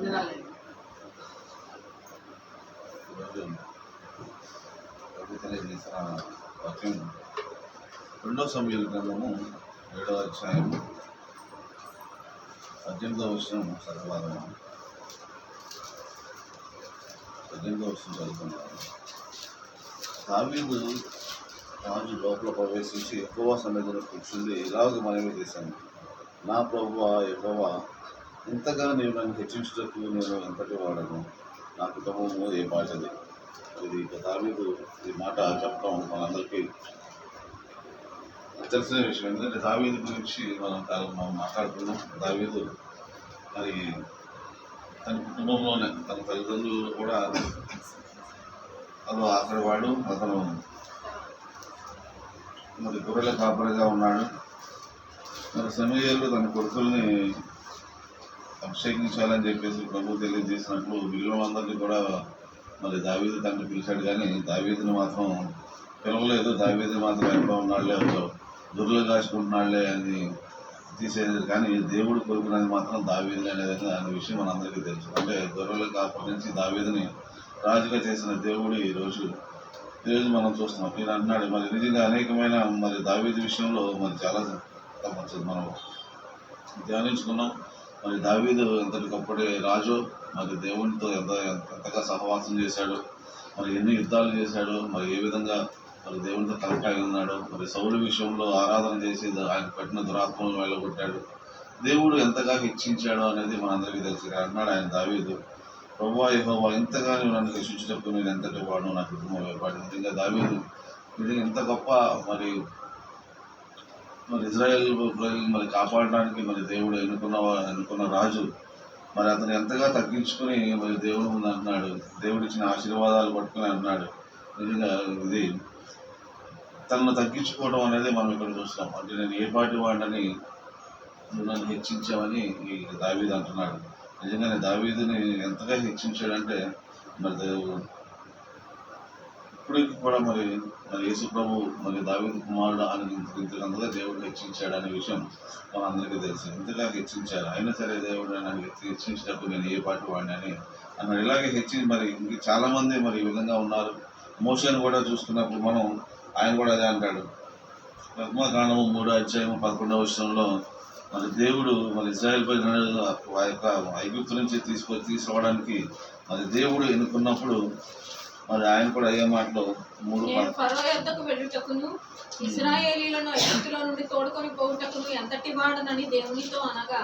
ఈరోజు వాక్యం రెండో సమయాల గ్రంథము ఏడవ అధ్యాయం పద్దెనిమిదవ వచ్చిన సర్వభాగం పద్దెనిమిదవ వచ్చిన చదువుకున్నాను తావీదు రాజు లోపల ప్రవేశించి ఎక్కువ సన్నిధిలో కూర్చుంది ఇలాగ మనవి చేశాను. నా ప్రభు ఎక్కువ ఇంతగా నేను నన్ను హెచ్చించుటకు నేను ఎంతగా వాడను. నా కుటుంబము ఏ పాటది ఇది తాబీదు దావీదు ఈ మాట చెప్పడం మనందరికీ తెలిసిన విషయం ఎందుకంటే దావీదు గురించి మనం చాలా- మనం మాట్లాడుతున్నాం దావీదు మరి తన కుటుంబంలోనే తన తల్లిదండ్రులు కూడా అతను అక్కడి వాడు అతను మరి గొర్రెల కాపరిగా ఉన్నాడు. మరి సమయాలు తన కొడుకుల్ని అభిషేకించాలని చెప్పేసి ప్రభు తెలియజేసినప్పుడు మిగిలిన అందరినీ కూడా మరి దావీదు తండ్రి పిలిచాడు కానీ దావీదిని మాత్రం పిలవలేదు. దావీదు మాత్రం ఎక్కడ ఉన్నాడులే దుర్లు కాచుకుంటున్నాడులే అని తీసేది కానీ దేవుడు కోరుకున్నది మాత్రం దావీదు అనేది అనే విషయం మనందరికీ తెలుసు. అంటే గొర్రెల కాపరి నుంచి దావీదిని రాజుగా చేసిన దేవుడు ఈ రోజు. ఈరోజు మనం చూస్తున్నాం. ఈయన అన్నాడు మరి నిజంగా అనేకమైన మరి దావీది విషయంలో మరి చాలా తప్పచ్చు మనం ధ్యానించుకున్నాం. మరి దావీదు ఎంతటి గొప్పటి రాజు? మరి దేవునితో ఎంత ఎంతగా సహవాసం చేశాడు? మరి ఎన్ని యుద్ధాలు చేశాడు? మరి ఏ విధంగా మరి దేవునితో అయి ఉన్నాడు మరి సౌలు విషయంలో ఆరాధన చేసి ఆయన పట్టిన దురాత్మను వెళ్ళగొట్టాడు. దేవుడు ఎంతగా హెచ్చించాడు అనేది మనందరికీ తెలుసు. అన్నాడు ఆయన దావీదు ప్రభా యహోవా ఇంతగా నువ్వు నన్ను హెచ్చించేటప్పుడు నేను ఎంతటి వాడు నా కుటుంబం ఏర్పాటు నిజంగా దావీదు నిజంగా ఎంత గొప్ప మరి మరి ఇజ్రాయెల్ ప్రజలు మరి కాపాడడానికి మరి దేవుడు ఎన్నుకున్న ఎన్నుకున్న రాజు మరి అతను ఎంతగా తగ్గించుకుని మరి దేవుడు ముందు అన్నాడు దేవుడు ఇచ్చిన ఆశీర్వాదాలు పట్టుకుని అన్నాడు నిజంగా ఇది తనను తగ్గించుకోవడం అనేది మనం ఇక్కడ చూస్తాం. అంటే నేను ఏ పాటి వాడిని నన్ను హెచ్చించామని ఈ దావీదు అంటున్నాడు. నిజంగానే దావీదుని ఎంతగా హెచ్చించాడంటే మరి దేవుడు ఇప్పటికి కూడా మరి మరి యేసు ప్రభు మరి దావీదు కుమారుడు అని ఇంతకంతగా దేవుడు హెచ్చించాడు అనే విషయం మనందరికీ తెలుసు. ఇంతగా హెచ్చించాడు అయినా సరే దేవుడు నన్ను హెచ్చి- హెచ్చించినప్పుడు నేను ఏ పాటు వాడిని అని అన్నాడు. ఇలాగే హెచ్చి మరి ఇంక చాలా మంది మరి ఈ విధంగా ఉన్నారు. మోషన్ కూడా చూసుకున్నప్పుడు మనం ఆయన కూడా అదే అంటాడు. కాండము మూడో అధ్యాయము పదకొండవ విషయంలో మరి దేవుడు మరి ఇజ్రాయెల్ ప్రజలను ఆ యొక్క ఐగుప్తు నుంచి తీసుకొని తీసుకోవడానికి మరి దేవుడు ఎన్నుకున్నప్పుడు మరి ఆయన కూడా అయ్యే మాటలో మూడు ఫరో యొద్దకు వెళ్ళుటకును ఇస్రాయేలీలను ఐగుప్తులో నుండి తోడుకొని పోవుటకును ఎంతటి వాడనని దేవునితో అనగా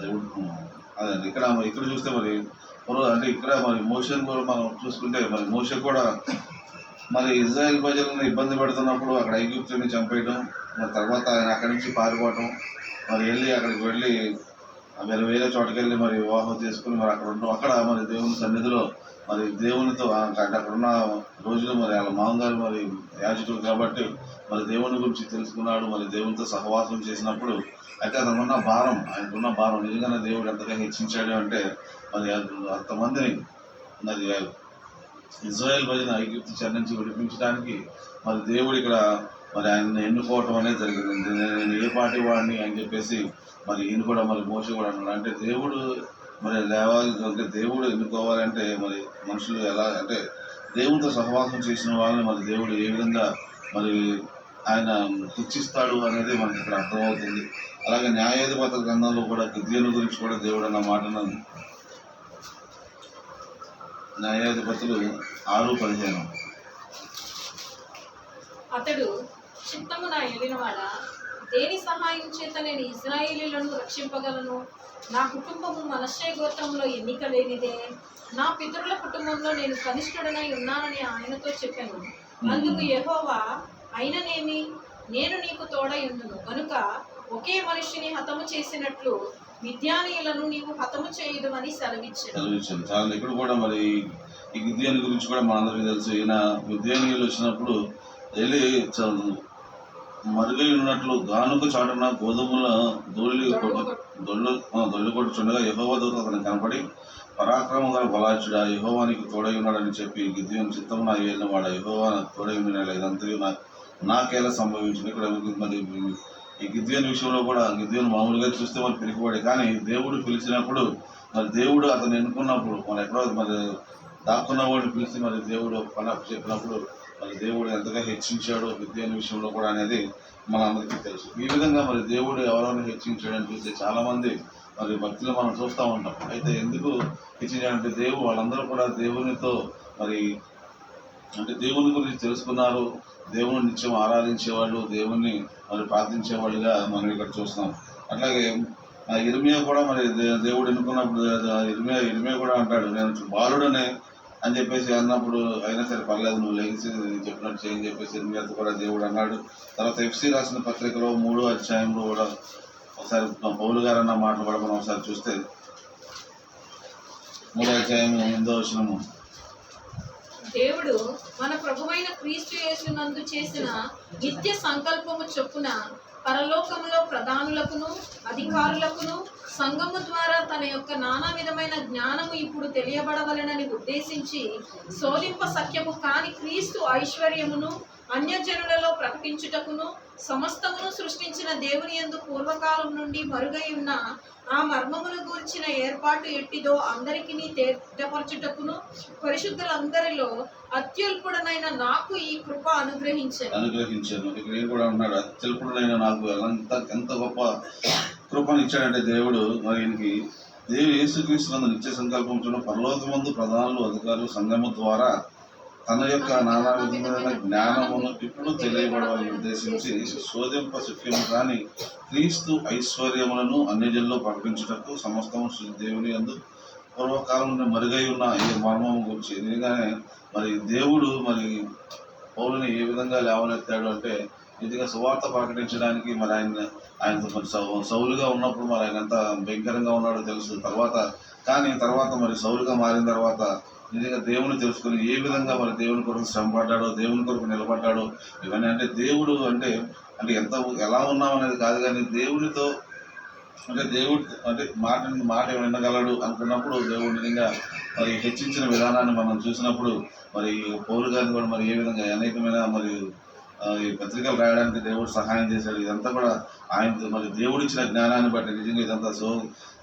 దేవుడు అదే అండి. ఇక్కడ ఇక్కడ చూస్తే మరి అంటే ఇక్కడ మరి మోషన్ కూడా మనం చూసుకుంటే మరి మోష కూడా మరి ఇజ్రాయెల్ ప్రజలను ఇబ్బంది పెడుతున్నప్పుడు అక్కడ ఐగుప్తుని చంపేయడం మరి తర్వాత ఆయన అక్కడి నుంచి పారిపోవటం మరి వెళ్ళి అక్కడికి వెళ్ళి వేరే వేరే చోటుకెళ్ళి మరి వివాహం చేసుకుని మరి అక్కడ ఉండడం అక్కడ మరి దేవుని సన్నిధిలో మరి దేవునితో అంటే అక్కడ ఉన్న రోజులు మరి వాళ్ళ మామగారు మరి యాజకుడు కాబట్టి మరి దేవుని గురించి తెలుసుకున్నాడు మరి దేవునితో సహవాసం చేసినప్పుడు అయితే అతను ఉన్న భారం ఆయనకున్న భారం నిజంగానే దేవుడు ఎంతగా హెచ్చించాడు అంటే మరి అంత- అంతమందిని మరి ఇజ్రాయెల్ ప్రజలను ఐగుప్తు చెర నుంచి విడిపించడానికి మరి దేవుడు ఇక్కడ మరి ఆయన ఎన్నుకోవటం అనేది జరిగింది. నేను ఏ పార్టీ వాడిని అని చెప్పేసి మరి ఈయన కూడా మరి మోస కూడా అన్నాడు. అంటే దేవుడు మరి లేవాలి అంటే దేవుడు ఎన్నుకోవాలంటే మరి మనుషులు ఎలా అంటే దేవుడితో సహవాసం చేసిన వాళ్ళని మరి దేవుడు ఏ విధంగా మరి ఆయన హెచ్చిస్తాడు అనేది మనకి ఇక్కడ అర్థమవుతుంది. అలాగే న్యాయాధిపత గ్రంథంలో కూడా గిద్యను గురించి కూడా దేవుడు అన్న మాటను న్యాయాధిపతులు ఆరు పదిహేను. అతడు చిత్తము నా ఏలినవాడ దేని సహాయం చేత నేను ఇజ్రాయేలీలను రక్షింపగలను? నా కుటుంబము మనశ్శయ గోత్రంలో ఎన్నిక లేనిదే నా పితరుల కుటుంబంలో నేను కనిష్ఠుడనై ఉన్నానని ఆయనతో చెప్పాను. అందుకు యహోవా అయిననేమి? నేను నీకు తోడై ఉండును. కనుక ఒకే మనిషిని హతము చేసినట్లు విద్యానీయులను నీవు హతము చేయదుమని సెలవిచ్చాను. చాలా ఇక్కడ కూడా మరి ఈ విద్యాని గురించి కూడా మనందరికీ తెలుసు. ఈయన విద్యానీయులు వచ్చినప్పుడు వెళ్ళి మరుగై ఉన్నట్లు గానుక చాటున గోధుమల దొల్లి కొట్టు- దొల్లు ఆ, కొట్టుచుండగా యహోవ దూత అతను కనపడి పరాక్రమం గల బలాచుడా యహోవానికి తోడై ఉన్నాడని చెప్పి గిద్యం చిత్తం నా ఏలిన వాడ యహోవా తోడై ఉన్న లేదంతయు నా నాకేలా సంభవించింది ఇక్కడ మరి ఈ గిద్యం విషయంలో కూడా గిద్యం మామూలుగా చూస్తే మరి పిరికివాడే కానీ దేవుడు పిలిచినప్పుడు మరి దేవుడు అతను ఎన్నుకున్నప్పుడు మరి ఎక్కడో మరి దాక్కున్న వాడిని పిలిచి మరి దేవుడు పని చెప్పినప్పుడు మరి దేవుడు ఎంతగా హెచ్చించాడో విద్య అనే విషయంలో కూడా అనేది మనందరికీ తెలుసు. ఈ విధంగా మరి దేవుడు ఎవరైనా హెచ్చించాడని చూస్తే చాలామంది మరి భక్తులు మనం చూస్తూ ఉంటాం. అయితే ఎందుకు హెచ్చించాడంటే దేవుడు వాళ్ళందరూ కూడా దేవునితో మరి అంటే దేవుని గురించి తెలుసుకున్నారు. దేవుని నిత్యం ఆరాధించేవాళ్ళు దేవుణ్ణి మరి ప్రార్థించేవాళ్ళుగా మనం ఇక్కడ చూస్తాం. అట్లాగే ఆ కూడా మరి దే- దేవుడు ఎన్నుకున్నప్పుడు ఇరిమియా ఇరిమియా కూడా అంటాడు నేను బాలుడనే అని చెప్పేసి అన్నప్పుడు అయినా సరే పర్లేదు నువ్వు లేచి చెప్పినట్టు చేయని చెప్పేసి ఎనిమిది కూడా దేవుడు అన్నాడు. తర్వాత ఎఫ్సి రాసిన పత్రికలో మూడో అధ్యాయంలో కూడా ఒకసారి పౌలు గారు అన్న మాటలు కూడా మనం ఒకసారి చూస్తే మూడో అధ్యాయం ఎనిమిదో వచనము. దేవుడు మన ప్రభువైన క్రీస్తు యేసునందు చేసిన నిత్య సంకల్పము చొప్పున పరలోకములో ప్రధానులకును అధికారులకును సంఘము ద్వారా తన యొక్క నానా విధమైన జ్ఞానము ఇప్పుడు తెలియబడవలనని ఉద్దేశించి శోధింప సఖ్యము కాని క్రీస్తు ఐశ్వర్యమును అన్యజనులలో ప్రకటించుటకును సమస్తమును సృష్టించిన దేవుని యందు పూర్వకాలం నుండి మరుగై ఉన్న ఆ మర్మమును గూర్చిన ఏర్పాటు ఎట్టిదో అందరికీ తేటపరచుటకును పరిశుద్ధులందరిలో అత్యల్పుడనైన నాకు ఈ కృప అనుగ్రహించాను. అనుగ్రహించాను. ఇక్కడ ఏం కూడా ఉన్నాడు? అత్యల్పుడనైన నాకు ఎంత ఎంత గొప్ప కృపనిచ్చాడంటే దేవుడు మరి ఈయనకి దేవుడు యేసుక్రీస్తునందు నిత్య సంకల్పం చూడ పరలోకమందు ప్రధానులు అధికారులు సంఘము ద్వారా తన యొక్క నానా విధమైన జ్ఞానమును ఇప్పుడు తెలియబడవని ఉద్దేశించి శోధింప శక్యము కానీ క్రీస్తు ఐశ్వర్యములను అన్యజల్లో ప్రకటించుటకు సమస్తము దేవుని అందు పూర్వకాలం మరుగై ఉన్న ఈ మర్మము గురించి. నిజంగానే మరి దేవుడు మరి పౌరుని ఏ విధంగా లేవనెత్తాడు అంటే నిజంగా సువార్త ప్రకటించడానికి మరి ఆయన ఆయన మరి సౌ- సౌలుగా ఉన్నప్పుడు మరి ఆయన ఎంత భయంకరంగా ఉన్నాడో తెలుసు. తర్వాత కానీ తర్వాత మరి సౌలుగా మారిన తర్వాత నిజంగా దేవుని తెలుసుకుని ఏ విధంగా మరి దేవుని కొరకు శ్రమ పడ్డాడో దేవుని కొరకు నిలబడ్డాడో ఇవన్నీ అంటే దేవుడు అంటే అంటే ఎంత ఎలా ఉన్నాం అనేది కాదు కానీ దేవునితో అంటే దేవుడు అంటే మాట మాట వినగలడు అనుకున్నప్పుడు దేవుడు నిజంగా మరి హెచ్చించిన విధానాన్ని మనం చూసినప్పుడు మరి పౌరు గారిని కూడా మరి ఏ విధంగా అనేకమైన మరి ఈ పత్రికలు రాయడానికి దేవుడు సహాయం చేశాడు. ఇదంతా కూడా ఆయన మరి దేవుడు ఇచ్చిన జ్ఞానాన్ని బట్టి నిజంగా ఇదంతా సో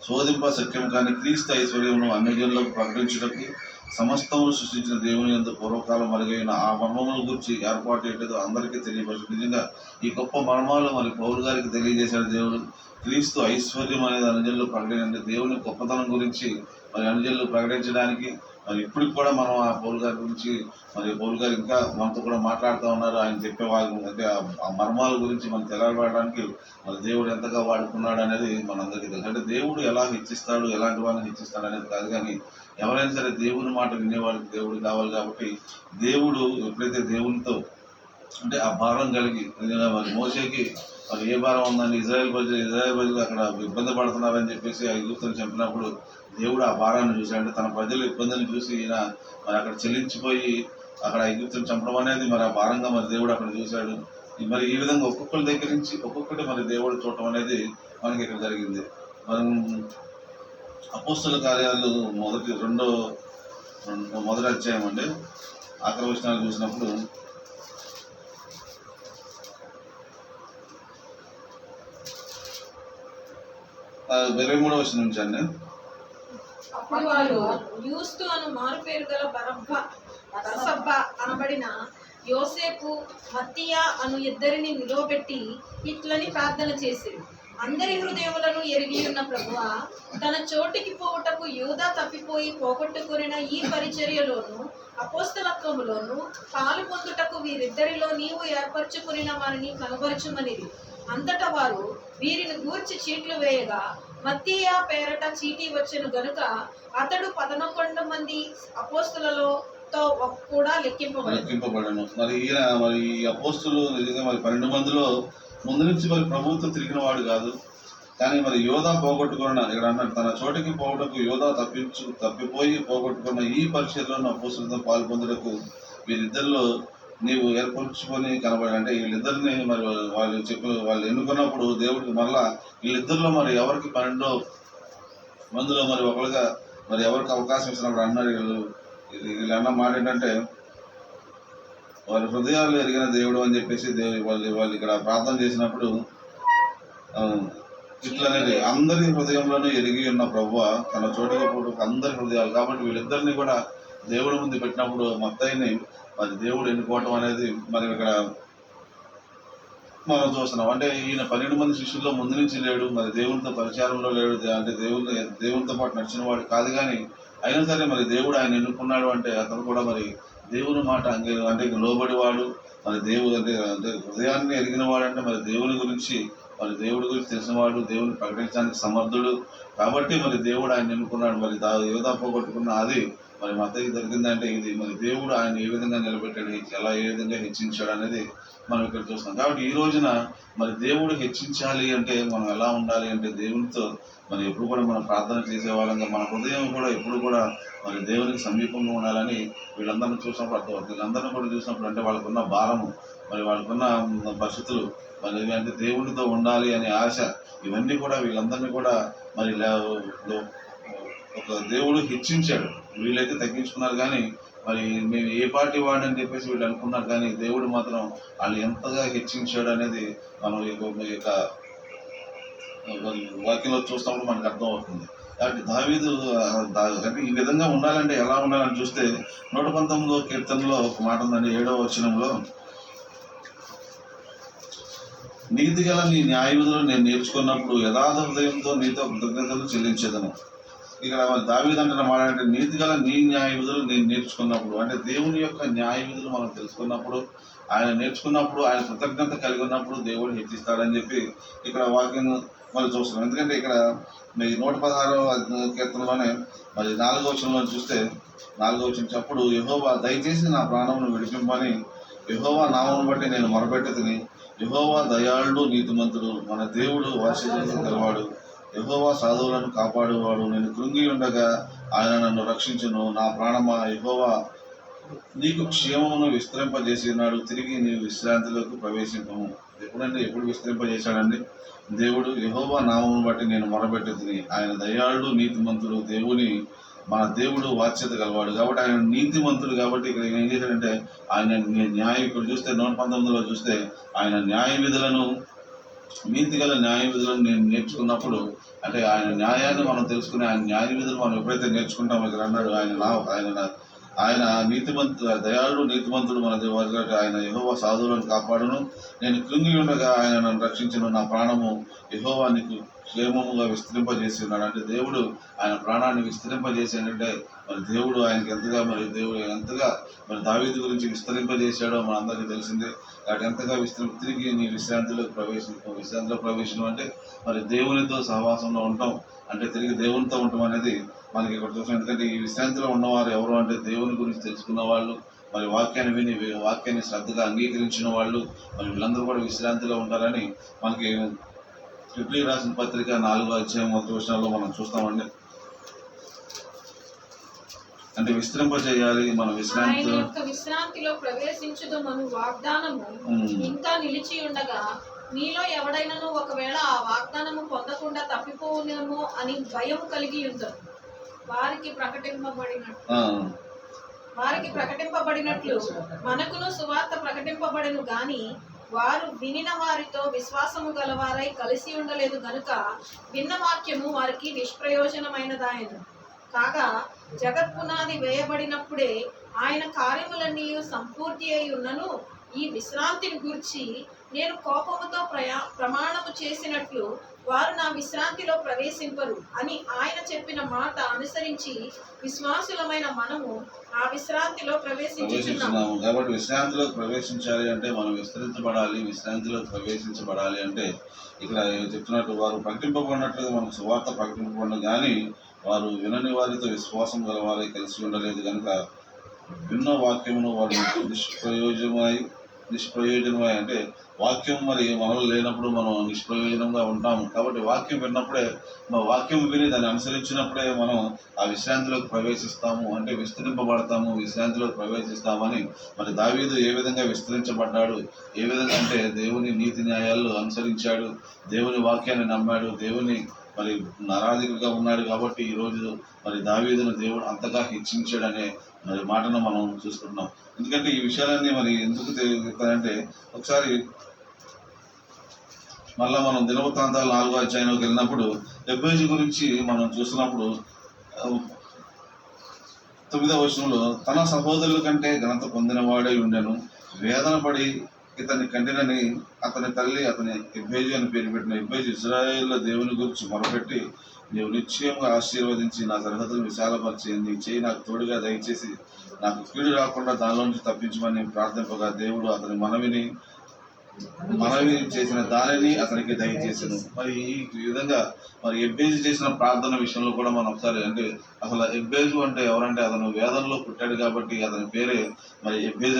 శోధింప సత్యం కానీ క్రీస్తు ఐశ్వర్యమును అన్యజనులకు ప్రకటించడానికి సమస్తము సృష్టించిన దేవుని ఎంత పూర్వకాలం మరుగైన ఆ మర్మముల గురించి ఏర్పాటు ఏంటో అందరికీ తెలియపరచు. నిజంగా ఈ గొప్ప మర్మాలు మరి పౌరు గారికి తెలియజేశాడు దేవుడు. క్రీస్తు ఐశ్వర్యం అనేది అనుజల్లో ప్రకటించండి దేవుని గొప్పతనం గురించి మరి అనుజనులు ప్రకటించడానికి మరి ఇప్పటికి కూడా మనం ఆ పౌరు గారి గురించి మరి పౌరు గారు ఇంకా మనతో కూడా మాట్లాడుతూ ఉన్నారు. ఆయన చెప్పే వాళ్ళు అంటే ఆ- మర్మాల గురించి మనం తెలవడానికి మరి దేవుడు ఎంతగా వాడుకున్నాడు అనేది మనందరికీ తెలుసు. అంటే దేవుడు ఎలా హెచ్చిస్తాడు ఎలాంటి వాళ్ళని హెచ్చిస్తాడు అనేది కాదు కానీ ఎవరైనా సరే దేవుని మాట వినేవాడికి దేవుడు కావాలి కాబట్టి దేవుడు ఎప్పుడైతే దేవునితో అంటే ఆ భారం కలిగి నిజంగా మరి మోసేకి మరి ఏ భారం ఉందని ఇజ్రాయెల్ ప్రజలు ఇజ్రాయెల్ ప్రజలు అక్కడ ఇబ్బంది పడుతున్నారని చెప్పేసి ఆ యూతులు చెప్పినప్పుడు దేవుడు ఆ భారాన్ని చూశాడు తన ప్రజలు ఇబ్బందిని చూసి ఈయన మరి అక్కడ చెల్లించిపోయి అక్కడ ఐగుప్తులు చంపడం అనేది మరి ఆ భారంగా మరి దేవుడు అక్కడ చూశాడు. మరి ఈ విధంగా ఒక్కొక్కరి దగ్గర నుంచి ఒక్కొక్కటి మరి దేవుడు చూడటం అనేది మనకి ఇక్కడ జరిగింది. మనం అపోస్తుల కార్యాలు మొదటి రెండో రెండు- మొదటి అధ్యాయం అండి. ఆక్రమిష్ణాలు చూసినప్పుడు ఇరవై మూడో వచ్చిన నుంచి అండి. అప్పుడు వాళ్ళు యూస్తు అను మారుపేరు గల బరబ్బ బరసబ్బ అనబడిన యోసేపు మత్తియా అను ఇద్దరిని నిలవబెట్టి ఇట్లని ప్రార్థన చేసిరి. అందరి హృదయములను ఎరిగి ఉన్న ప్రభువ తన చోటికి పోవుటకు యూదా తప్పిపోయి పోగొట్టుకున్న ఈ పరిచర్యలోను అపోస్తలత్వములోను పాలు పొందుటకు వీరిద్దరిలో నీవు ఏర్పరచుకుని వారిని కనబరచుమనిది అంతటా వారు వీరిని గూర్చి చీట్లు వేయగా మత్తీయ పేరట చీటీ వచ్చెను గనుక అతడు పదనొకొండు మంది అపోస్తులలో తో కూడా లెక్కింపబడను. మరి ఈయన మరి ఈ అపోస్తులు నిజంగా మరి పన్నెండు మందిలో ముందు నుంచి మరి ప్రభుత్వం తిరిగిన వాడు కాదు. కానీ మరి యోధా పోగొట్టుకున్న ఇక్కడ అన్నాడు తన చోటికి పోవటకు యోధా తప్పించు తప్పిపోయి పోగొట్టుకున్న ఈ పరిచయంలో అపోస్తులతో పాల్పొందుటకు వీరిద్దరిలో నీవు ఏర్పరచుకొని కనబడి అంటే వీళ్ళిద్దరిని మరి వాళ్ళు చెప్పు వాళ్ళు ఎన్నుకున్నప్పుడు దేవుడికి మళ్ళా వీళ్ళిద్దరిలో మరి ఎవరికి పన్నెండో మందిలో మరి ఒకరుగా మరి ఎవరికి అవకాశం ఇచ్చినప్పుడు అన్నారు వీళ్ళు. వీళ్ళు అన్న మాట ఏంటంటే వారి హృదయాలు ఎరిగిన దేవుడు అని చెప్పేసి దేవుడు వాళ్ళు వాళ్ళు ఇక్కడ ప్రార్థన చేసినప్పుడు ఇట్లనేది అనేది అందరి హృదయంలోనూ ఎరిగి ఉన్న ప్రభు తన చోటుకప్పుడు అందరి హృదయాలు. కాబట్టి వీళ్ళిద్దరిని కూడా దేవుడి ముందు పెట్టినప్పుడు మత్తయ్యని మరి దేవుడు ఎన్నుకోవటం అనేది మరి ఇక్కడ మనం చూస్తున్నాం. అంటే ఈయన పన్నెండు మంది శిష్యుల్లో ముందు నుంచి లేడు మరి దేవునితో పరిచారంలో లేడు అంటే దేవుని దేవునితో పాటు నడిచిన వాడు కాదు కానీ అయినా సరే మరి దేవుడు ఆయన ఎన్నుకున్నాడు అంటే అతను కూడా మరి దేవుని మాట అంగే అంటే లోబడి వాడు మరి దేవుడు అంటే అంటే హృదయాన్ని ఎరిగిన వాడు అంటే మరి దేవుని గురించి మరి దేవుడి గురించి తెలిసినవాడు దేవుని ప్రకటించడానికి సమర్థుడు. కాబట్టి మరి దేవుడు ఆయన ఎన్నుకున్నాడు. మరి దా యోధా పోగొట్టుకున్న అది మరి మద్దతు దొరికిందంటే ఇది మరి దేవుడు ఆయన ఏ విధంగా నిలబెట్టాడు ఎలా ఏ విధంగా హెచ్చించాడు అనేది మనం ఇక్కడ చూస్తున్నాం. కాబట్టి ఈ రోజున మరి దేవుడు హెచ్చించాలి అంటే మనం ఎలా ఉండాలి అంటే దేవునితో మరి ఎప్పుడు కూడా మనం ప్రార్థన చేసే వాళ్ళంగా మన హృదయం కూడా ఎప్పుడు కూడా మరి దేవునికి సమీపంగా ఉండాలని వీళ్ళందరినీ చూసినప్పుడు అర్థమవుతుంది. వీళ్ళందరినీ కూడా చూసినప్పుడు అంటే వాళ్ళకున్న భారము మరి వాళ్ళకున్న పరిస్థితులు మరి అంటే దేవునితో ఉండాలి అనే ఆశ ఇవన్నీ కూడా వీళ్ళందరినీ కూడా మరి ఒక దేవుడు హెచ్చించాడు. వీళ్ళైతే తగ్గించుకున్నారు కానీ మరి మేము ఏ పార్టీ వాడని చెప్పేసి వీళ్ళు అనుకున్నారు కానీ దేవుడు మాత్రం వాళ్ళు ఎంతగా హెచ్చించాడు అనేది మనం యొక్క- వాక్యంలో చూస్తామని మనకు అర్థం అవుతుంది కాబట్టి దావీదు అంటే ఈ విధంగా ఉండాలంటే ఎలా ఉండాలని చూస్తే నూట పంతొమ్మిదో కీర్తనలో ఒక మాట ఉందండి ఏడవ వచనంలో నీతి గల నీ న్యాయ విధులు నేను నేర్చుకున్నప్పుడు యథార్థ హృదయంతో నీతో కృతజ్ఞతలు చెల్లించేదను. ఇక్కడ దావిదండ్రులు మాట్లాడే అంటున్న మాట అంటే నీతి గల నీ న్యాయ విధులు నేను నేర్చుకున్నప్పుడు అంటే దేవుని యొక్క న్యాయ విధులు మనం తెలుసుకున్నప్పుడు ఆయన నేర్చుకున్నప్పుడు ఆయన కృతజ్ఞత కలిగి ఉన్నప్పుడు దేవుడు హెచ్చిస్తాడని చెప్పి ఇక్కడ వాక్యం మరి చూస్తున్నాం. ఎందుకంటే ఇక్కడ మీ నూట పదహారవ కీర్తనలోనే మరి నాలుగో వచనంలో చూస్తే నాలుగో వచ్చిన చప్పుడు యహోవా దయచేసి నా ప్రాణమును విడిపింపని యహోవా నామమును బట్టి నేను మొరపెట్టుకుని యహోవా దయాళుడు నీతిమంతుడు మన దేవుడు వార్షిక గలవాడు. యహోవా సాధువులను కాపాడువాడు. నేను కృంగి ఉండగా ఆయన నన్ను రక్షించును. నా ప్రాణమా యహోవా? నీకు క్షేమమును విస్తరింపజేసినాడు. తిరిగి నీ విశ్రాంతిలోకి ప్రవేశింపము. ఎప్పుడంటే ఎప్పుడు విస్తరింపజేశాడండి? దేవుడు యహోవా నామమును బట్టి నేను మొరబెట్టుతుంది ఆయన దయాళుడు నీతిమంతుడు దేవుని మన దేవుడు వాచ్యత గలవాడు. కాబట్టి ఆయన నీతిమంతుడు కాబట్టి ఇక్కడ ఏం చేశాడంటే ఆయన న్యాయ- న్యాయం ఇక్కడ చూస్తే నూట పంతొమ్మిదిలో చూస్తే ఆయన న్యాయ విధులను నీతి గల న్యాయ విధులను నేను నేర్చుకున్నప్పుడు అంటే ఆయన న్యాయాన్ని మనం తెలుసుకుని ఆయన న్యాయ విధులు మనం ఎప్పుడైతే నేర్చుకుంటామో ఇక్కడ అన్నాడు ఆయన నా ఆయన ఆయన నీతిమంతు దయాళుడు నీతిమంతుడు మన దేవుడు ఆయన యహోవా సాధువులను కాపాడును. నేను కృంగి ఉండగా ఆయన నన్ను రక్షించను నా ప్రాణము యహోవా నీకు క్షేమముగా విస్తరింపజేసి ఉన్నాడు అంటే దేవుడు ఆయన ప్రాణాన్ని విస్తరింపజేసి అంటే మరి దేవుడు ఆయనకి ఎంతగా మరి దేవుడు ఎంతగా మరి దావీది గురించి విస్తరింపజేశాడో మన అందరికీ తెలిసిందే. కాబట్టి ఎంతగా విస్తరి తిరిగి నీ విశ్రాంతిలో ప్రవేశించడం విశ్రాంతిలో ప్రవేశించడం అంటే మరి దేవునితో సహవాసంలో ఉంటాం అంటే తిరిగి దేవునితో ఉండటం అనేది మనకి ఇక్కడ చూసాం. ఎందుకంటే ఈ విశ్రాంతిలో ఉన్నవారు ఎవరు అంటే దేవుని గురించి తెలుసుకున్న వాళ్ళు మరి వాక్యాన్ని విని వాక్యాన్ని శ్రద్ధగా అంగీకరించిన వాళ్ళు మరి వీళ్ళందరూ కూడా విశ్రాంతిలో ఉంటారని మనకి ట్రిపుల్ రాసిన పత్రిక నాలుగో అధ్యాయం మొదటి వచనాల్లో మనం చూస్తామండి. అంటే విస్తరింపజేయాలి మన ఆయన విశ్రాంతి విశ్రాంతిలో ప్రవేశించుదు మను వాగ్దానము. ఇంకా నిలిచి ఉండగా మీలో ఎవడైనను ఒకవేళ ఆ వాగ్దానము పొందకుండా తప్పిపోనేమో అని భయం కలిగి ఉంటారు వారికి ప్రకటింపబడినట్లు ఆ, వారికి ప్రకటింపబడినట్లు మనకును సువార్త ప్రకటింపబడను గాని వారు వినిన వారితో విశ్వాసము గలవారై కలిసి ఉండలేదు గనుక విన్న వాక్యము వారికి నిష్ప్రయోజనమైనదాయను. కాగా జగత్పునాది వేయబడినప్పుడే ఆయన కార్యములన్నీ సంపూర్తి అయి ఉన్నను ఈ విశ్రాంతిని గూర్చి నేను కోపముతో ప్రయా ప్రమాణము చేసినట్లు వారు నా విశ్రాంతిలో ప్రవేశింపరు అని ఆయన చెప్పిన మాట అనుసరించి విశ్వాసులమైన మనము ఆ విశ్రాంతిలో ప్రవేశించున్నాము. కాబట్టి విశ్రాంతిలో ప్రవేశించాలి అంటే మనం విస్తరించబడాలి విశ్రాంతిలో ప్రవేశించబడాలి అంటే ఇక్కడ చెప్తున్నట్టు వారు ప్రకటింపబడినట్లుగా మనకు సువార్త ప్రకటింపబడిన కానీ వారు వినని వారితో విశ్వాసం గల వారై కలిసి ఉండలేదు కనుక విన్న వాక్యమును వారు నిష్ప్రయోజనమై నిష్ప్రయోజనమై అంటే వాక్యం మరి మనలో లేనప్పుడు మనం నిష్ప్రయోజనంగా ఉంటాము. కాబట్టి వాక్యం విన్నప్పుడే మా వాక్యం విని దాన్ని అనుసరించినప్పుడే మనం ఆ విశ్రాంతిలోకి ప్రవేశిస్తాము. అంటే విస్తరింపబడతాము విశ్రాంతిలోకి ప్రవేశిస్తామని. మరి దావీదు ఏ విధంగా విస్తరించబడ్డాడు? ఏ విధంగా అంటే దేవుని నీతి న్యాయాలు అనుసరించాడు? దేవుని వాక్యాన్ని నమ్మాడు? దేవుని మరి నరాధికుగా ఉన్నాడు కాబట్టి ఈ రోజు మరి దావీదును దేవుడు అంతగా హెచ్చించాడనే మరి మాటను మనం చూసుకుంటున్నాం. ఎందుకంటే ఈ విషయాలన్నీ మరి ఎందుకు చెప్తారంటే ఒకసారి మళ్ళా మనం దినవృత్తాంతాలు నాలుగో అధ్యాయంలోకి వెళ్ళినప్పుడు ఎబ్బేజీ గురించి మనం చూసినప్పుడు తొమ్మిదవ వచనంలో తన సహోదరుల కంటే ఘనత పొందినవాడై ఉండెను. వేదన పడి ఇతని కంటినని అతని తల్లి అతని ఎబ్బేజీ అని పేరు పెట్టిన ఎబ్బేజీ ఇజ్రాయేల్ దేవుని గురించి మొరపెట్టి నీవు నిశ్చయంగా ఆశీర్వదించి నా సరిహద్దును విశాలపరిచి నీ చేయి నాకు తోడుగా దయచేసి నాకు కీడు రాకుండా దానిలో నుంచి తప్పించమని ప్రార్థింపగా దేవుడు అతని మనవిని మనవి చేసిన దానిని అతనికి దయచేసాను మరి ఈ విధంగా మరి ఎబ్బేజు చేసిన ప్రార్థన విషయంలో కూడా మనం ఒకసారి అంటే అసలు ఎబ్బేజు అంటే ఎవరంటే అతను వేదనలో పుట్టాడు కాబట్టి అతని పేరే మరి ఎబ్బేజ్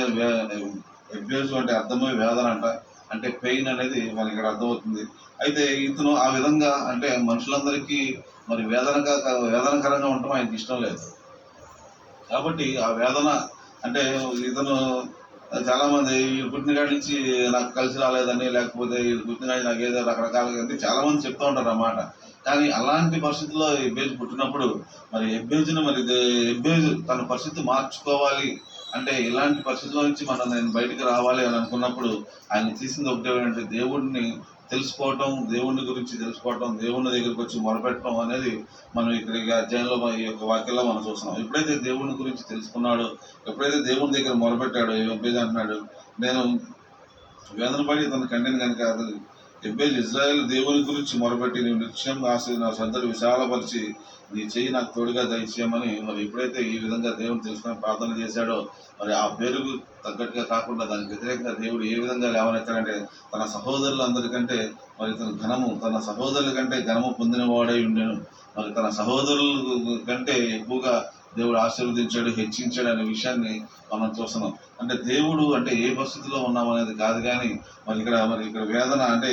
ఎబ్బేజు అంటే అర్థమై వేదన అంట. అంటే పెయిన్ అనేది మనకి ఇక్కడ అర్థమవుతుంది. అయితే ఇతను ఆ విధంగా అంటే మనుషులందరికీ మరి వేదనగా వేదనకరంగా ఉండటం ఆయనకి ఇష్టం లేదు. కాబట్టి ఆ వేదన అంటే ఇతను చాలామంది ఈ పుట్టిన కాడి నుంచి నాకు కలిసి రాలేదని లేకపోతే ఈ పుట్టిన కాడి నాకు ఏదో రకరకాలుగా అంటే చాలామంది చెప్తూ ఉంటారు అన్నమాట. కానీ అలాంటి పరిస్థితుల్లో ఎబ్బేజ్ పుట్టినప్పుడు మరి ఎబ్బేజ్ను మరి ఎబ్బేజ్ తన పరిస్థితి మార్చుకోవాలి అంటే ఇలాంటి పరిస్థితుల నుంచి మనం నేను బయటికి రావాలి అని అనుకున్నప్పుడు ఆయన తీసింది ఒకటే ఏంటంటే దేవుడిని తెలుసుకోవటం దేవుని గురించి తెలుసుకోవటం దేవుని దగ్గరికి వచ్చి మొరపెట్టడం అనేది మనం ఇక్కడ ఈ అధ్యాయంలో ఈ యొక్క వాక్యంలో మనం చూస్తున్నాం. ఎప్పుడైతే దేవుని గురించి తెలుసుకున్నాడో ఎప్పుడైతే దేవుని దగ్గర మొరపెట్టాడో ఎబ్బేజ్ అంటున్నాడు నేను వేదన పడి తన కంటిని కనుక అది ఎబ్బేజ్ ఇజ్రాయెల్ దేవుని గురించి మొరబెట్టి నేను నిత్యం ఆశ నా శ్రద్ధలు విశాలపరిచి నీ చెయ్యి నాకు తోడుగా దయచేయమని మరి ఎప్పుడైతే ఈ విధంగా దేవుని తెలుసుకొని ప్రార్థన చేశాడో మరి ఆ పేరుకు తగ్గట్టుగా కాకుండా దానికి వ్యతిరేకంగా దేవుడు ఏ విధంగా లేవనెత్తాడంటే తన సహోదరులందరికంటే మరి తన ఘనము తన సహోదరుల కంటే ఘనము పొందిన వాడై ఉండేను. మరి తన సహోదరుల కంటే ఎక్కువగా దేవుడు ఆశీర్వదించాడు హెచ్చించాడు అనే విషయాన్ని మనం చూస్తున్నాం. అంటే దేవుడు అంటే ఏ పరిస్థితిలో ఉన్నాం అనేది కాదు కానీ మరి ఇక్కడ మరి ఇక్కడ వేదన అంటే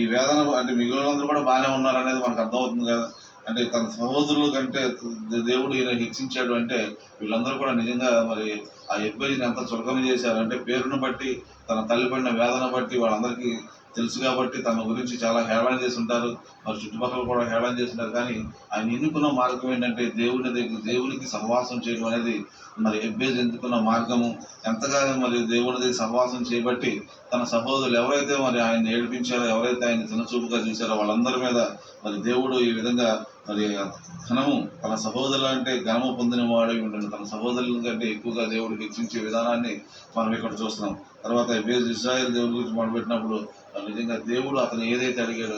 ఈ వేదన అంటే మిగిలినందరూ కూడా బాగానే ఉన్నారు అనేది మనకు అర్థమవుతుంది కదా. అంటే తన సహోదరుల కంటే దేవుడు ఈయన హెచ్చించాడు అంటే వీళ్ళందరూ కూడా నిజంగా మరి ఆ ఎబ్బేజిని ఎంత చులకన చేశారు. అంటే పేరును బట్టి తన తల్లి పడిన వేదన బట్టి వాళ్ళందరికీ తెలుసు కాబట్టి తన గురించి చాలా హేళన చేసి ఉంటారు మరి చుట్టుపక్కల కూడా హేళన చేస్తున్నారు కానీ ఆయన ఎన్నుకున్న మార్గం ఏంటంటే దేవుని దగ్గర దేవునికి సహవాసం చేయడం అనేది మరి ఎబ్బేజ్ ఎన్నుకున్న మార్గము. ఎంతగా మరి దేవుని దగ్గర సహవాసం చేయబట్టి తన సహోదరులు ఎవరైతే మరి ఆయన ఏడిపించారో ఎవరైతే ఆయన చిన్నచూపుగా చూశారో వాళ్ళందరి మీద మరి దేవుడు ఈ విధంగా మరి ఘనము తన సహోదరులు అంటే ఘనము పొందిన వాడే ఉండను తన సహోదరుల కంటే ఎక్కువగా దేవుడికి హెచ్చించే విధానాన్ని మనం ఇక్కడ చూస్తున్నాం. తర్వాత ఎబ్బేజ్ ఇస్రాయల్ దేవుడి గురించి మొదలుపెట్టినప్పుడు నిజంగా దేవుడు అతను ఏదైతే అడిగాడో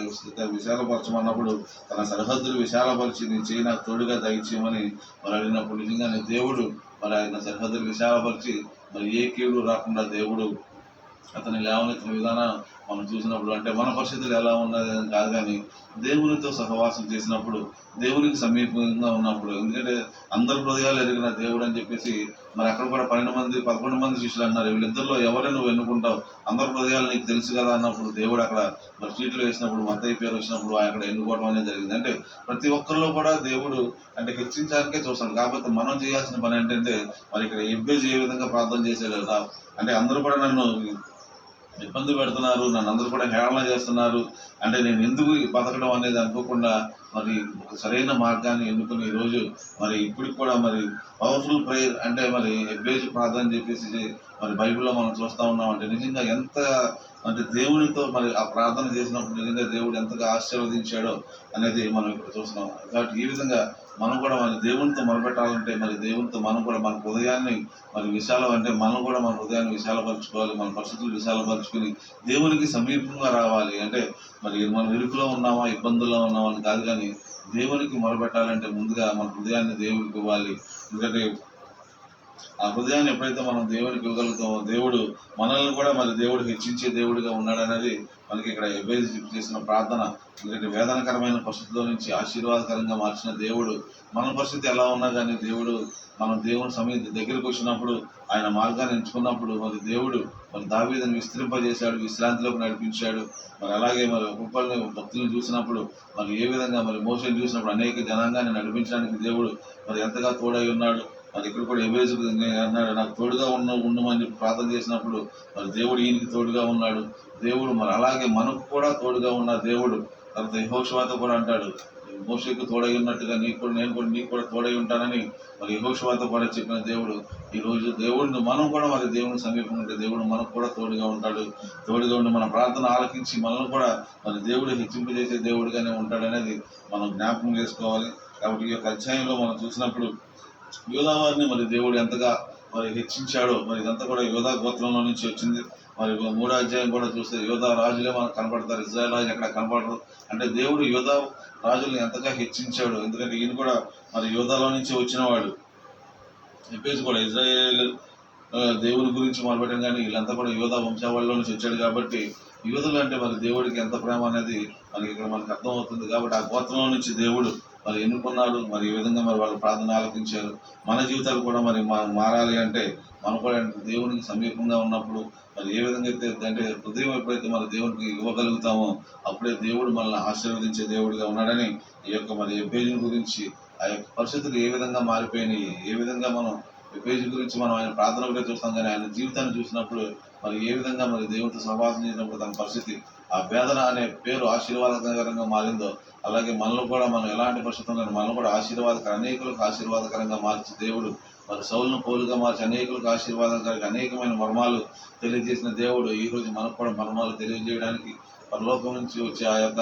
విశాలపరచమన్నప్పుడు తన సరిహద్దులు విశాలపరిచి నేను చేయి నాకు తోడుగా దయచేయమని మరి అడిగినప్పుడు నిజంగానే దేవుడు మరి ఆయన సరిహద్దులు విశాలపరిచి మరి ఏ కీడు రాకుండా దేవుడు అతని లేవనెత్తిన విధానం మనం చూసినప్పుడు అంటే మన పరిస్థితులు ఎలా ఉన్నది అని కాదు కానీ దేవునితో సహవాసం చేసినప్పుడు దేవునికి సమీపంగా ఉన్నప్పుడు ఎందుకంటే అందరి హృదయాలు ఎరిగిన దేవుడు అని చెప్పేసి మరి అక్కడ కూడా పన్నెండు మంది పదకొండు మంది శిష్యులు అన్నారు. వీళ్ళిద్దరిలో ఎవరే నువ్వు ఎన్నుకుంటావు? అందరి హృదయాలు నీకు తెలుసు కదా అన్నప్పుడు దేవుడు అక్కడ మరి చీట్లు వేసినప్పుడు మత్తయ్య పేరు వచ్చినప్పుడు ఆయన అక్కడ ఎన్నుకోవడం అనేది జరిగింది. అంటే ప్రతి ఒక్కరిలో కూడా దేవుడు అంటే హెచ్చించడానికే చూస్తాడు. కాకపోతే మనం చేయాల్సిన పని ఏంటంటే మరి ఇక్కడ ఎబ్బేజ్ ఏ విధంగా ప్రార్థన చేసేలా అంటే అందరూ కూడా నన్ను ఇబ్బంది పెడుతున్నారు నన్ను అందరూ కూడా హేళన చేస్తున్నారు. అంటే నేను ఎందుకు బతకడం అనేది అనుకోకుండా మరి సరైన మార్గాన్ని ఎన్నుకుని ఈరోజు మరి ఇప్పటికి కూడా మరి పవర్ఫుల్ ప్రేయర్ అంటే మరి ఎబ్బేజ్ ప్రార్థన చెప్పేసి మరి బైబిల్లో మనం చూస్తూ ఉన్నాం అంటే నిజంగా ఎంత అంటే దేవునితో మరి ఆ ప్రార్థన చేసినప్పుడు నిజంగా దేవుడు ఎంతగా ఆశీర్వదించాడో అనేది మనం ఇప్పుడు చూస్తున్నాం. కాబట్టి ఈ విధంగా మనం కూడా మన దేవునితో మొరపెట్టాలంటే మరి దేవునితో మనం కూడా మన హృదయాన్ని మరి విశాలం అంటే మనం కూడా మన హృదయాన్ని విశాలపరచుకోవాలి మన పరిస్థితులు విశాలపరచుకుని దేవునికి సమీపంగా రావాలి. అంటే మరి మనం ఇరుకులో ఉన్నామా ఇబ్బందుల్లో ఉన్నామా అని కాదు కానీ దేవునికి మొరపెట్టాలంటే ముందుగా మన హృదయాన్ని దేవునికి ఇవ్వాలి. ఎందుకంటే ఆ హృదయాన్ని ఎప్పుడైతే మనం దేవుడికి ఇవ్వగలుగుతామో దేవుడు మనల్ని కూడా మరి దేవుడు హెచ్చించే దేవుడిగా ఉన్నాడనేది మనకి ఇక్కడ చేసిన ప్రార్థన. ఎందుకంటే వేదనకరమైన పరిస్థితిలో నుంచి ఆశీర్వాదకరంగా మార్చిన దేవుడు మన పరిస్థితి ఎలా ఉన్నా కానీ దేవుడు మనం దేవుని సమయం దగ్గరికి వచ్చినప్పుడు ఆయన మార్గాన్ని ఎంచుకున్నప్పుడు మరి దేవుడు మరి దావీదని విస్తరింపజేశాడు విశ్రాంతిలోకి నడిపించాడు. మరి అలాగే మరి ఒక్కొక్కరిని భక్తులను చూసినప్పుడు మరి ఏ విధంగా మరి మోసం చూసినప్పుడు అనేక జనాంగాన్ని నడిపించడానికి దేవుడు మరి ఎంతగా తోడై ఉన్నాడు. మరి ఇక్కడ కూడా ఎవేజ్ అన్నాడు నాకు తోడుగా ఉన్న ఉండమని చెప్పి ప్రార్థన చేసినప్పుడు మరి దేవుడు ఈయనకి తోడుగా ఉన్నాడు. దేవుడు మరి అలాగే మనకు కూడా తోడుగా ఉన్న దేవుడు. తర్వాత యహోషవాతో కూడా అంటాడు మోషకు తోడై ఉన్నట్టుగా నీకు కూడా నేను కూడా నీకు కూడా తోడై ఉంటానని మరి యహోషువాతో కూడా చెప్పిన దేవుడు ఈ రోజు దేవుడిని మనం కూడా మరి దేవుని సమీపం ఉంటే దేవుడు మనకు కూడా తోడుగా ఉంటాడు. తోడుగా ఉండి మన ప్రార్థన ఆలకించి మనల్ని కూడా మరి దేవుడు హెచ్చింపు చేసే దేవుడిగానే ఉంటాడనేది మనం జ్ఞాపకం చేసుకోవాలి. కాబట్టి ఈ యొక్క అధ్యాయంలో మనం చూసినప్పుడు యోధావారిని మరి దేవుడు ఎంతగా మరి హెచ్చించాడో మరి ఇదంతా కూడా యోధా గోత్రంలో నుంచి వచ్చింది. మరి మూడో అధ్యాయం కూడా చూస్తే యోధా రాజులే మనకు కనపడతారు ఇజ్రాయల్ రాజు ఎక్కడ కనపడరు అంటే దేవుడు యోధా రాజుల్ని ఎంతగా హెచ్చించాడు ఎందుకంటే ఈయన కూడా మరి యోధాలో నుంచి వచ్చినవాడు. చెప్పేసి కూడా ఇజ్రాయేల్ దేవుని గురించి మొదలుపెట్టడం కానీ వీళ్ళంతా కూడా యోధా వంశావళిలో నుంచి వచ్చాడు కాబట్టి యోధులు అంటే మరి దేవుడికి ఎంత ప్రేమ అనేది మనకి ఇక్కడ మనకు అర్థం అవుతుంది కాబట్టి ఆ గోత్రంలో నుంచి దేవుడు మరి ఎన్నుకున్నాడు మరి ఏ విధంగా మరి వాళ్ళు ప్రార్థన ఆలపించారు మన జీవితాలు కూడా మరి మారాలి అంటే మనం కూడా దేవునికి సమీపంగా ఉన్నప్పుడు మరి ఏ విధంగా అయితే అంటే హృదయం ఎప్పుడైతే మన దేవునికి ఇవ్వగలుగుతామో అప్పుడే దేవుడు మనల్ని ఆశీర్వదించే దేవుడిగా ఉన్నాడని ఈ యొక్క మరి ఎబ్బేజుని గురించి ఆ యొక్క పరిస్థితులు ఏ విధంగా మారిపోయినాయి ఏ విధంగా మనం ఎబ్బేజు గురించి మనం ఆయన ప్రార్థన కూడా చూస్తాం కానీ ఆయన జీవితాన్ని చూసినప్పుడు మరి ఏ విధంగా మరి దేవుడితో సహవాసం చేసినప్పుడు తన పరిస్థితి ఆ వేదన అనే పేరు ఆశీర్వాదకరంగా మారిందో అలాగే మనలో కూడా మనం ఎలాంటి పరిస్థితుల్లో మనం కూడా ఆశీర్వాదకర అనేకులకు ఆశీర్వాదకరంగా మార్చి దేవుడు మరి సౌలను పోలుగా మార్చి అనేకులకు ఆశీర్వాదకరంగా అనేకమైన మర్మాలు తెలియజేసిన దేవుడు ఈరోజు మనకు కూడా మర్మాలు తెలియజేయడానికి పరలోకం నుంచి వచ్చే ఆ యొక్క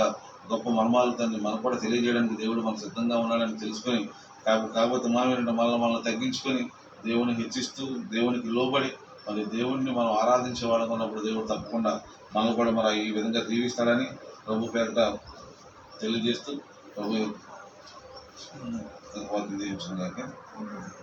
గొప్ప మర్మాలు తండ్రి మనకు కూడా తెలియజేయడానికి దేవుడు మనకు సిద్ధంగా ఉన్నాడని తెలుసుకొని కాకపోతే మనం ఏంటంటే మనల్ని మనల్ని తగ్గించుకొని దేవుని హెచ్చిస్తూ దేవునికి లోబడి మరి దేవుణ్ణి మనం ఆరాధించే వాళ్ళకున్నప్పుడు దేవుడు తప్పకుండా మనం కూడా మరి ఈ విధంగా దీవిస్తాడని ప్రభు పేరిట తెలియజేస్తూ ప్రభు వాక్యం